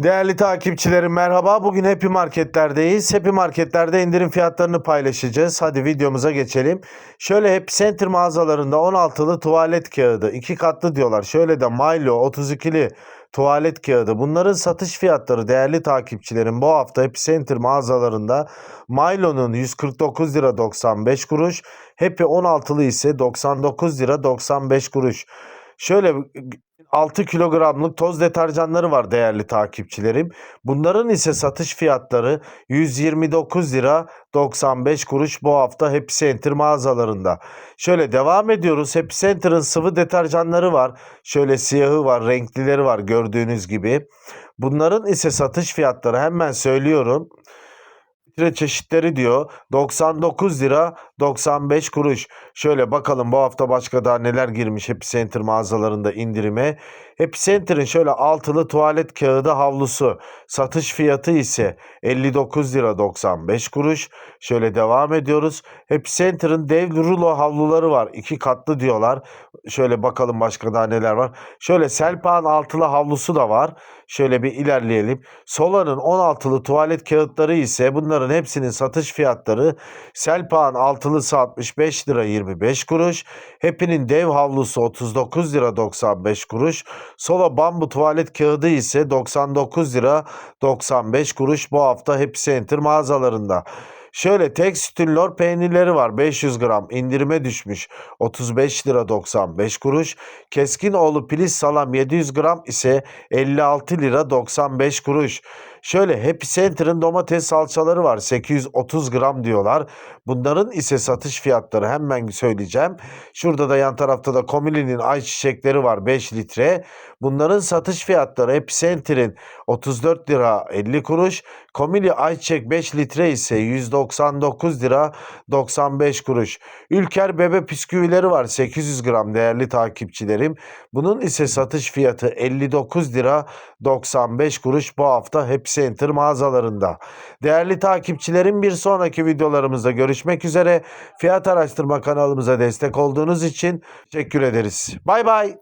Değerli takipçilerim merhaba. Bugün Happy Marketler'deyiz. Happy Marketler'de indirim fiyatlarını paylaşacağız. Hadi videomuza geçelim. Şöyle Happy Center mağazalarında 16'lı tuvalet kağıdı. 2 katlı diyorlar. Şöyle de Milo 32'li tuvalet kağıdı. Bunların satış fiyatları değerli takipçilerim bu hafta Happy Center mağazalarında Milo'nun 149 lira 95 kuruş. Happy 16'lı ise 99 lira 95 kuruş. Şöyle 6 kilogramlık toz deterjanları var değerli takipçilerim. Bunların ise satış fiyatları 129 lira 95 kuruş bu hafta Happy Center mağazalarında. Şöyle devam ediyoruz. Happy Center'ın sıvı deterjanları var. Şöyle siyahı var, renklileri var gördüğünüz gibi. Bunların ise satış fiyatları hemen söylüyorum litre çeşitleri diyor. 99 lira 95 kuruş. Şöyle bakalım bu hafta başka daha neler girmiş Happy Center mağazalarında indirime. Happy Center'ın şöyle altılı tuvalet kağıdı havlusu. Satış fiyatı ise 59 lira 95 kuruş. Şöyle devam ediyoruz. Happy Center'ın dev rulo havluları var. iki katlı diyorlar. Şöyle bakalım başka daha neler var. Şöyle Selpak'ın altılı havlusu da var. Şöyle bir ilerleyelim. Sola'nın 16'lı tuvalet kağıtları ise bunların hepsinin satış fiyatları Selpak'ın altılısı 65 lira 25 kuruş. Happy'nin dev havlusu 39 lira 95 kuruş. Sola bambu tuvalet kağıdı ise 99 lira 95 kuruş bu hafta Happy Center mağazalarında. Şöyle tek sütün lor peynirleri var 500 gram indirime düşmüş 35 lira 95 kuruş. Keskinoğlu piliç salam 700 gram ise 56 lira 95 kuruş. Şöyle Happy Center'ın domates salçaları var 830 gram diyorlar. Bunların ise satış fiyatları hemen söyleyeceğim. Şurada da yan tarafta da Komili'nin ayçiçekleri var 5 litre. Bunların satış fiyatları Happy Center'in 34 lira 50 kuruş. Komili ayçiçek 5 litre ise 199 lira 95 kuruş. Ülker bebe bisküvileri var 800 gram değerli takipçilerim. Bunun ise satış fiyatı 59 lira 95 kuruş bu hafta Happy Center mağazalarında. Değerli takipçilerim bir sonraki videolarımızda görüşmek üzere. Fiyat araştırma kanalımıza destek olduğunuz için teşekkür ederiz. Bay bay.